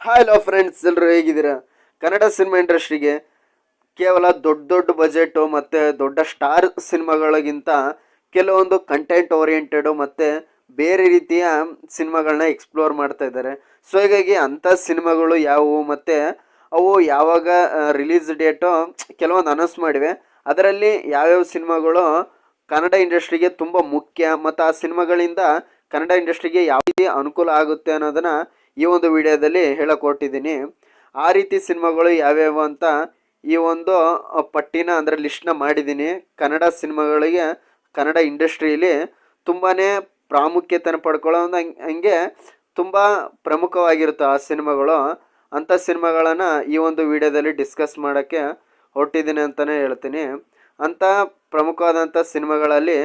Hi low friends ಎಲ್ಲರೂ ಹೇಗಿದ್ದೀರಾ? Kannada cinema ಇಂಡಸ್ಟ್ರಿಗೆ ಕೇವಲ ದೊಡ್ಡ ದೊಡ್ಡ ಬಜೆಟು ಮತ್ತು ದೊಡ್ಡ ಸ್ಟಾರ್ ಸಿನಿಮಾಗಳಿಗಿಂತ ಕೆಲವೊಂದು ಕಂಟೆಂಟ್ ಓರಿಯೆಂಟೆಡು ಮತ್ತು ಬೇರೆ ರೀತಿಯ ಸಿನಿಮಾಗಳನ್ನ ಎಕ್ಸ್ಪ್ಲೋರ್ ಮಾಡ್ತಾ ಇದ್ದಾರೆ. ಸೊ ಹೀಗಾಗಿ ಅಂಥ ಸಿನಿಮಾಗಳು ಯಾವುವು ಮತ್ತು ಅವು ಯಾವಾಗ ರಿಲೀಸ್ ಡೇಟು ಕೆಲವೊಂದು ಅನೌನ್ಸ್ ಮಾಡಿವೆ. ಅದರಲ್ಲಿ ಯಾವ್ಯಾವ ಸಿನಿಮಾಗಳು ಕನ್ನಡ ಇಂಡಸ್ಟ್ರಿಗೆ ತುಂಬ ಮುಖ್ಯ, ಮತ್ತು ಆ ಸಿನಿಮಾಗಳಿಂದ ಕನ್ನಡ ಇಂಡಸ್ಟ್ರಿಗೆ ಯಾವ ರೀತಿ ಅನುಕೂಲ ಆಗುತ್ತೆ ಅನ್ನೋದನ್ನ ಈ ಒಂದು ವಿಡಿಯೋದಲ್ಲಿ ಹೇಳಕೊಟ್ಟಿದ್ದೀನಿ. ಆ ರೀತಿ ಸಿನಿಮಾಗಳು ಯಾವ್ಯಾವು ಅಂತ ಈ ಒಂದು ಪಟ್ಟಿನ ಅಂದರೆ ಲಿಸ್ಟ್ನ ಮಾಡಿದ್ದೀನಿ. ಕನ್ನಡ ಸಿನಿಮಾಗಳಿಗೆ, ಕನ್ನಡ ಇಂಡಸ್ಟ್ರಿಯಲ್ಲಿ ತುಂಬಾ ಪ್ರಾಮುಖ್ಯತೆಯನ್ನು ಪಡ್ಕೊಳ್ಳೋ ಹಂಗೆ ತುಂಬ ಪ್ರಮುಖವಾಗಿರುತ್ತೆ ಆ ಸಿನಿಮಾಗಳು. ಅಂಥ ಸಿನಿಮಾಗಳನ್ನು ಈ ಒಂದು ವಿಡಿಯೋದಲ್ಲಿ ಡಿಸ್ಕಸ್ ಮಾಡೋಕ್ಕೆ ಹೊರಟಿದ್ದೀನಿ ಅಂತಲೇ ಹೇಳ್ತೀನಿ. ಅಂಥ ಪ್ರಮುಖವಾದಂಥ ಸಿನಿಮಾಗಳಲ್ಲಿ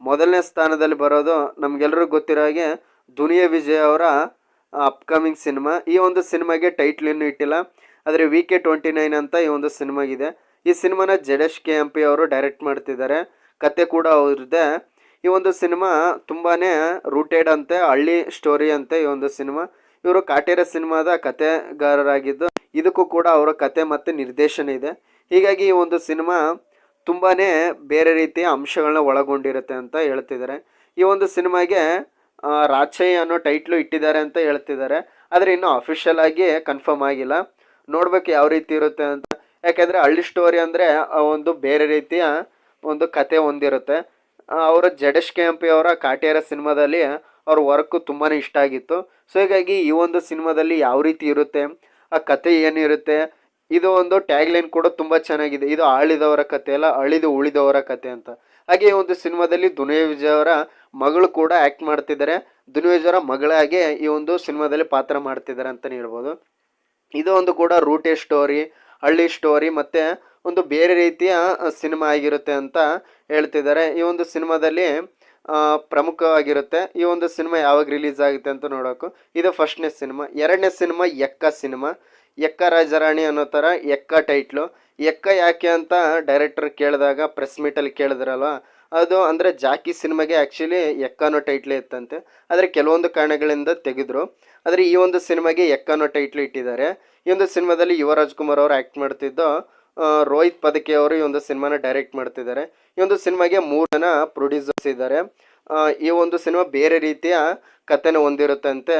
ಮೊದಲನೇ ಸ್ಥಾನದಲ್ಲಿ ಬರೋದು ನಮಗೆಲ್ಲರಿಗೂ ಗೊತ್ತಿರೋ ಹಾಗೆ ದುನಿಯಾ ವಿಜಯ್ ಅವರ ಅಪ್ಕಮಿಂಗ್ ಸಿನಿಮಾ ಈ ಒಂದು ಸಿನಿಮಾಗೆ ಟೈಟ್ಲ್ ಇನ್ನೂ ಇಟ್ಟಿಲ್ಲ. ಆದರೆ ವಿ ಕೆ ಟ್ವೆಂಟಿ ನೈನ್ ಅಂತ ಈ ಒಂದು ಸಿನಿಮಾಗಿದೆ ಈ ಸಿನಿಮಾನ ಜಡೇಶ್ ಕೆ ಎಂ ಪಿ ಅವರು ಡೈರೆಕ್ಟ್ ಮಾಡ್ತಿದ್ದಾರೆ. ಕತೆ ಕೂಡ ಅವ್ರದ್ದೇ. ಈ ಒಂದು ಸಿನಿಮಾ ತುಂಬಾ ರೂಟೆಡ್ ಅಂತೆ, ಹಳ್ಳಿ ಸ್ಟೋರಿ ಅಂತೆ ಈ ಒಂದು ಸಿನಿಮಾ ಇವರು ಕಾಟೇರ ಸಿನಿಮಾದ ಕತೆಗಾರರಾಗಿದ್ದು, ಇದಕ್ಕೂ ಕೂಡ ಅವರ ಕತೆ ಮತ್ತು ನಿರ್ದೇಶನ ಇದೆ. ಹೀಗಾಗಿ ಈ ಒಂದು ಸಿನಿಮಾ ತುಂಬಾ ಬೇರೆ ರೀತಿಯ ಅಂಶಗಳನ್ನ ಒಳಗೊಂಡಿರುತ್ತೆ ಅಂತ ಹೇಳ್ತಿದ್ದಾರೆ. ಈ ಒಂದು ಸಿನಿಮಾಗೆ ಆ, ಅನ್ನೋ ಟೈಟ್ಲು ಇಟ್ಟಿದ್ದಾರೆ ಅಂತ ಹೇಳ್ತಿದ್ದಾರೆ. ಆದರೆ ಇನ್ನೂ ಅಫಿಷಿಯಲ್ ಆಗಿ ಕನ್ಫರ್ಮ್ ಆಗಿಲ್ಲ. ನೋಡ್ಬೇಕು ಯಾವ ರೀತಿ ಇರುತ್ತೆ ಅಂತ. ಯಾಕೆಂದರೆ ಹಳ್ಳಿ ಸ್ಟೋರಿ ಅಂದರೆ ಒಂದು ಬೇರೆ ರೀತಿಯ ಒಂದು ಕತೆ ಹೊಂದಿರುತ್ತೆ ಅವರ ಜಡೇಶ್ ಕೆ ಅವರ ಕಾಟೇರ ಸಿನಿಮಾದಲ್ಲಿ ಅವ್ರ ವರ್ಕು ತುಂಬಾ ಇಷ್ಟ ಆಗಿತ್ತು. ಸೊ ಹೀಗಾಗಿ ಈ ಒಂದು ಸಿನಿಮಾದಲ್ಲಿ ಯಾವ ರೀತಿ ಇರುತ್ತೆ ಆ ಕತೆ ಏನಿರುತ್ತೆ ಇದು ಒಂದು ಟ್ಯಾಗ್ ಲೈನ್ ಕೂಡ ತುಂಬ ಚೆನ್ನಾಗಿದೆ. ಇದು ಆಳಿದವರ ಕತೆ ಅಲ್ಲ ಅಳಿದು ಉಳಿದವರ ಕತೆ ಅಂತ. ಹಾಗೆ ಈ ಒಂದು ಸಿನಿಮಾದಲ್ಲಿ ದುನಿಯಾ ವಿಜಯ್ ಅವರ ಮಗಳು ಕೂಡ ಆ್ಯಕ್ಟ್ ಮಾಡ್ತಿದ್ದಾರೆ. ದುನಿಯಾ ವಿಜಯ್ ಅವರ ಮಗಳಾಗೆ ಈ ಒಂದು ಸಿನಿಮಾದಲ್ಲಿ ಪಾತ್ರ ಮಾಡ್ತಿದ್ದಾರೆ ಅಂತಲೇ ಹೇಳ್ಬೋದು. ಇದು ಒಂದು ಕೂಡ ರೂಟೆ ಸ್ಟೋರಿ ಹಳ್ಳಿ ಸ್ಟೋರಿ ಮತ್ತು ಒಂದು ಬೇರೆ ರೀತಿಯ ಸಿನಿಮಾ ಆಗಿರುತ್ತೆ ಅಂತ ಹೇಳ್ತಿದ್ದಾರೆ. ಈ ಒಂದು ಸಿನಿಮಾದಲ್ಲಿ ಪ್ರಮುಖವಾಗಿರುತ್ತೆ. ಈ ಒಂದು ಸಿನಿಮಾ ಯಾವಾಗ ರಿಲೀಸ್ ಆಗುತ್ತೆ ಅಂತ ನೋಡೋಕು. ಇದು ಫಸ್ಟ್ನೇ ಸಿನಿಮಾ. ಎರಡನೇ ಸಿನಿಮಾ ಎಕ್ಕ ಸಿನಿಮಾ. ಎಕ್ಕ ರಾಜರಾಣಿ ಅನ್ನೋ ಥರ ಎಕ್ಕ ಟೈಟ್ಲು ಎಕ್ಕ ಯಾಕೆ ಅಂತ ಡೈರೆಕ್ಟರ್ ಕೇಳಿದಾಗ ಪ್ರೆಸ್ ಮೀಟಲ್ಲಿ ಕೇಳಿದ್ರಲ್ವ? ಅದು ಅಂದರೆ ಜಾಕಿ ಸಿನಿಮಾಗೆ ಆ್ಯಕ್ಚುಲಿ ಎಕ್ಕನೋ ಟೈಟ್ಲೇ ಇತ್ತಂತೆ. ಆದರೆ ಕೆಲವೊಂದು ಕಾರಣಗಳಿಂದ ತೆಗೆದ್ರು. ಆದರೆ ಈ ಒಂದು ಸಿನಿಮಾಗೆ ಎಕ್ಕ ಅನ್ನೋ ಟೈಟ್ಲ್ ಇಟ್ಟಿದ್ದಾರೆ. ಈ ಒಂದು ಸಿನಿಮಾದಲ್ಲಿ ಯುವರಾಜ್ ಕುಮಾರ್ ಅವರು ಆ್ಯಕ್ಟ್ ಮಾಡ್ತಿದ್ದು ರೋಹಿತ್ ಪದಕಿ ಅವರು ಈ ಒಂದು ಸಿನಿಮಾನ ಡೈರೆಕ್ಟ್ ಮಾಡ್ತಿದ್ದಾರೆ. ಈ ಒಂದು ಸಿನಿಮಾಗೆ ಮೂರು ಜನ ಪ್ರೊಡ್ಯೂಸರ್ಸ್ ಇದ್ದಾರೆ. ಈ ಒಂದು ಸಿನಿಮಾ ಬೇರೆ ರೀತಿಯ ಕಥೆನ ಹೊಂದಿರುತ್ತಂತೆ.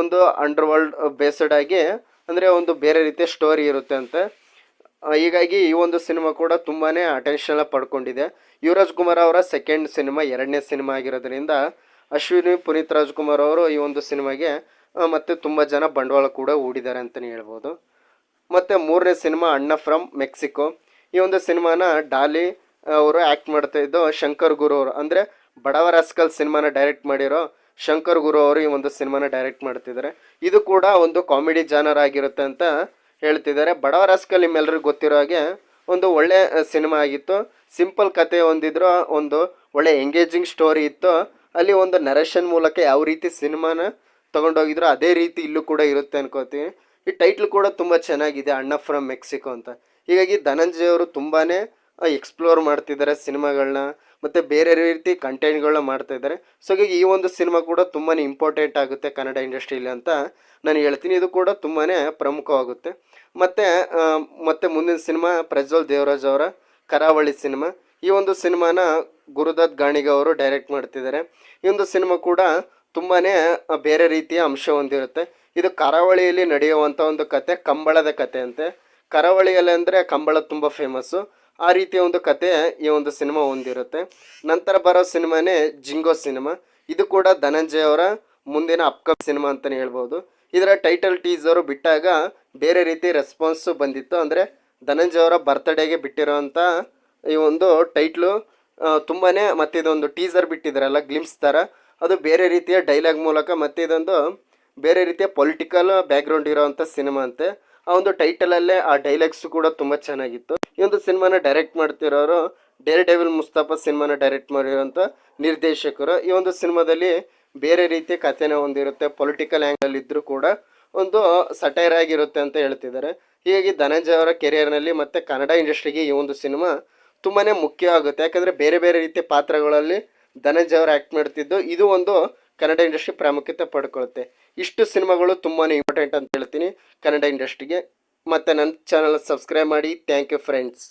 ಒಂದು ಅಂಡರ್ ವರ್ಲ್ಡ್ ಬೇಸ್ಡ್ ಆಗಿ, ಅಂದರೆ ಒಂದು ಬೇರೆ ರೀತಿಯ ಸ್ಟೋರಿ ಇರುತ್ತೆ ಅಂತೆ ಹೀಗಾಗಿ ಈ ಒಂದು ಸಿನಿಮಾ ಕೂಡ ತುಂಬಾ ಅಟೆನ್ಷನ್ ಪಡ್ಕೊಂಡಿದೆ. ಯುವರಾಜ್ ಕುಮಾರ್ ಅವರ ಸೆಕೆಂಡ್ ಸಿನಿಮಾ, ಎರಡನೇ ಸಿನಿಮಾ ಆಗಿರೋದ್ರಿಂದ ಅಶ್ವಿನಿ, ಪುನೀತ್ ರಾಜ್ಕುಮಾರ್ ಅವರು ಈ ಒಂದು ಸಿನಿಮಾಗೆ ಮತ್ತು ತುಂಬ ಜನ ಬಂಡವಾಳ ಕೂಡ ಹೂಡಿದ್ದಾರೆ ಅಂತಲೇ ಹೇಳ್ಬೋದು. ಮತ್ತು ಮೂರನೇ ಸಿನಿಮಾ, ಅಣ್ಣ ಫ್ರಮ್ ಮೆಕ್ಸಿಕೋ. ಈ ಒಂದು ಸಿನಿಮಾನ ಡಾಲಿ ಅವರು ಆ್ಯಕ್ಟ್ ಮಾಡ್ತಾ ಇದ್ದು ಶಂಕರ್ ಗುರು ಅವರು. ಅಂದರೆ ಬಡವರ ಅಸ್ಕಲ್ ಸಿನಿಮಾನ ಡೈರೆಕ್ಟ್ ಮಾಡಿರೋ ಶಂಕರ್ ಗುರು ಅವರು ಈ ಒಂದು ಸಿನಿಮಾನ ಡೈರೆಕ್ಟ್ ಮಾಡ್ತಿದ್ದಾರೆ. ಇದು ಕೂಡ ಒಂದು ಕಾಮಿಡಿ ಜಾನರ್ ಆಗಿರುತ್ತೆ ಅಂತ ಹೇಳ್ತಿದ್ದಾರೆ. ಬಡವ ರಾಸ್ಕಲ್ ನಿಮ್ಮೆಲ್ಲರಿಗೂ ಗೊತ್ತಿರೋ ಹಾಗೆ ಒಂದು ಒಳ್ಳೆ ಸಿನಿಮಾ ಆಗಿತ್ತು. ಸಿಂಪಲ್ ಕತೆ ಹೊಂದಿದ್ರು ಒಂದು ಒಳ್ಳೆ ಎಂಗೇಜಿಂಗ್ ಸ್ಟೋರಿ ಇತ್ತು. ಅಲ್ಲಿ ಒಂದು ನರೇಷನ್ ಮೂಲಕ ಯಾವ ರೀತಿ ಸಿನಿಮಾನ ತಗೊಂಡೋಗಿದ್ರು, ಅದೇ ರೀತಿ ಇಲ್ಲೂ ಕೂಡ ಇರುತ್ತೆ ಅನ್ಕೋತೀವಿ. ಈ ಟೈಟ್ಲ್ ಕೂಡ ತುಂಬ ಚೆನ್ನಾಗಿದೆ, ಅಣ್ಣ ಫ್ರಮ್ ಮೆಕ್ಸಿಕೋ ಅಂತ. ಹೀಗಾಗಿ ಧನಂಜಯ್ ಅವರು ತುಂಬಾ ಎಕ್ಸ್ಪ್ಲೋರ್ ಮಾಡ್ತಿದ್ದಾರೆ ಸಿನಿಮಾಗಳನ್ನ ಮತ್ತು ಬೇರೆ ರೀತಿ ಕಂಟೆಂಟ್ಗಳನ್ನ ಮಾಡ್ತಾ ಇದ್ದಾರೆ. ಸೊ ಹಾಗಾಗಿ ಈ ಒಂದು ಸಿನಿಮಾ ಕೂಡ ತುಂಬಾ ಇಂಪಾರ್ಟೆಂಟ್ ಆಗುತ್ತೆ ಕನ್ನಡ ಇಂಡಸ್ಟ್ರೀಲಿ ಅಂತ ನಾನು ಹೇಳ್ತೀನಿ. ಇದು ಕೂಡ ತುಂಬಾ ಪ್ರಮುಖವಾಗುತ್ತೆ. ಮತ್ತು ಮತ್ತು ಮುಂದಿನ ಸಿನಿಮಾ ಪ್ರಜ್ವಲ್ ದೇವರಾಜ್ ಅವರ ಕರಾವಳಿ ಸಿನಿಮಾ. ಈ ಒಂದು ಸಿನಿಮಾನ ಗುರುದತ್ ಗಾಣಿಗ ಅವರು ಡೈರೆಕ್ಟ್ ಮಾಡ್ತಿದ್ದಾರೆ. ಈ ಒಂದು ಸಿನಿಮಾ ಕೂಡ ತುಂಬಾ ಬೇರೆ ರೀತಿಯ ಅಂಶ ಹೊಂದಿರುತ್ತೆ. ಇದು ಕರಾವಳಿಯಲ್ಲಿ ನಡೆಯುವಂಥ ಒಂದು ಕತೆ, ಕಂಬಳದ ಕತೆ ಅಂತೆ. ಕರಾವಳಿಯಲ್ಲಿ ಅಂದರೆ ಕಂಬಳ ತುಂಬ ಫೇಮಸ್ಸು ಆ ರೀತಿಯ ಒಂದು ಕತೆ ಈ ಒಂದು ಸಿನಿಮಾ ಹೊಂದಿರುತ್ತೆ ನಂತರ ಬರೋ ಸಿನಿಮಾನೇ ಜಿಂಗೋ ಸಿನಿಮಾ. ಇದು ಕೂಡ ಧನಂಜಯ ಅವರ ಮುಂದಿನ ಅಪ್ಕಮ್ ಸಿನಿಮಾ ಅಂತಲೇ ಹೇಳ್ಬೋದು. ಇದರ ಟೈಟಲ್ ಟೀಸರು ಬಿಟ್ಟಾಗ ಬೇರೆ ರೀತಿ ರೆಸ್ಪಾನ್ಸು ಬಂದಿತ್ತು. ಅಂದರೆ ಧನಂಜಯ ಅವರ ಬರ್ತ್ಡೇಗೆ ಬಿಟ್ಟಿರೋವಂಥ ಈ ಒಂದು ಟೈಟ್ಲು ತುಂಬಾ ಮತ್ತು ಇದೊಂದು ಟೀಸರ್ ಬಿಟ್ಟಿದ್ದಾರಲ್ಲ ಗ್ಲಿಮ್ಸ್ ಥರ ಅದು ಬೇರೆ ರೀತಿಯ ಡೈಲಾಗ್ ಮೂಲಕ ಮತ್ತು ಇದೊಂದು ಬೇರೆ ರೀತಿಯ ಪೊಲಿಟಿಕಲ್ ಬ್ಯಾಕ್ಗ್ರೌಂಡ್ ಇರೋವಂಥ ಸಿನಿಮಾ ಅಂತೆ. ಆ ಒಂದು ಟೈಟಲಲ್ಲೇ ಆ ಡೈಲಾಗ್ಸ್ ಕೂಡ ತುಂಬ ಚೆನ್ನಾಗಿತ್ತು. ಈ ಒಂದು ಸಿನಿಮಾನ ಡೈರೆಕ್ಟ್ ಮಾಡ್ತಿರೋರು ಡೇರ್ ಡೆವಿಲ್ ಮುಸ್ತಫಾ ಸಿನಿಮಾನ ಡೈರೆಕ್ಟ್ ಮಾಡಿರುವಂಥ ನಿರ್ದೇಶಕರು. ಈ ಒಂದು ಸಿನಿಮಾದಲ್ಲಿ ಬೇರೆ ರೀತಿಯ ಕಥೆನ ಹೊಂದಿರುತ್ತೆ ಪೊಲಿಟಿಕಲ್ ಆ್ಯಂಗಲ್ ಇದ್ದರೂ ಕೂಡ ಒಂದು ಸಟೈರ್ ಆಗಿರುತ್ತೆ ಅಂತ ಹೇಳ್ತಿದ್ದಾರೆ. ಹೀಗಾಗಿ ಧನಂಜಯ ಅವರ ಕೆರಿಯರ್ನಲ್ಲಿ ಮತ್ತು ಕನ್ನಡ ಇಂಡಸ್ಟ್ರಿಗೆ ಈ ಒಂದು ಸಿನಿಮಾ ತುಂಬಾ ಮುಖ್ಯ ಆಗುತ್ತೆ. ಯಾಕಂದರೆ ಬೇರೆ ಬೇರೆ ರೀತಿಯ ಪಾತ್ರಗಳಲ್ಲಿ ಧನಂಜಯ ಅವರು ಆ್ಯಕ್ಟ್ ಮಾಡ್ತಿದ್ದು. ಇದು ಒಂದು ಕನ್ನಡ ಇಂಡಸ್ಟ್ರಿ ಪ್ರಾಮುಖ್ಯತೆ ಪಡ್ಕೊಳ್ಳುತ್ತೆ ಇಷ್ಟು ಸಿನಿಮಾಗಳು ತುಂಬಾ ಇಂಪಾರ್ಟೆಂಟ್ ಅಂತ ಹೇಳ್ತೀನಿ. ಕನ್ನಡ ಇಂಡಸ್ಟ್ರಿಗೆ ಮತ್ತು ನನ್ನ ಚಾನಲ್ ಸಬ್ಸ್ಕ್ರೈಬ್ ಮಾಡಿ. Thank you friends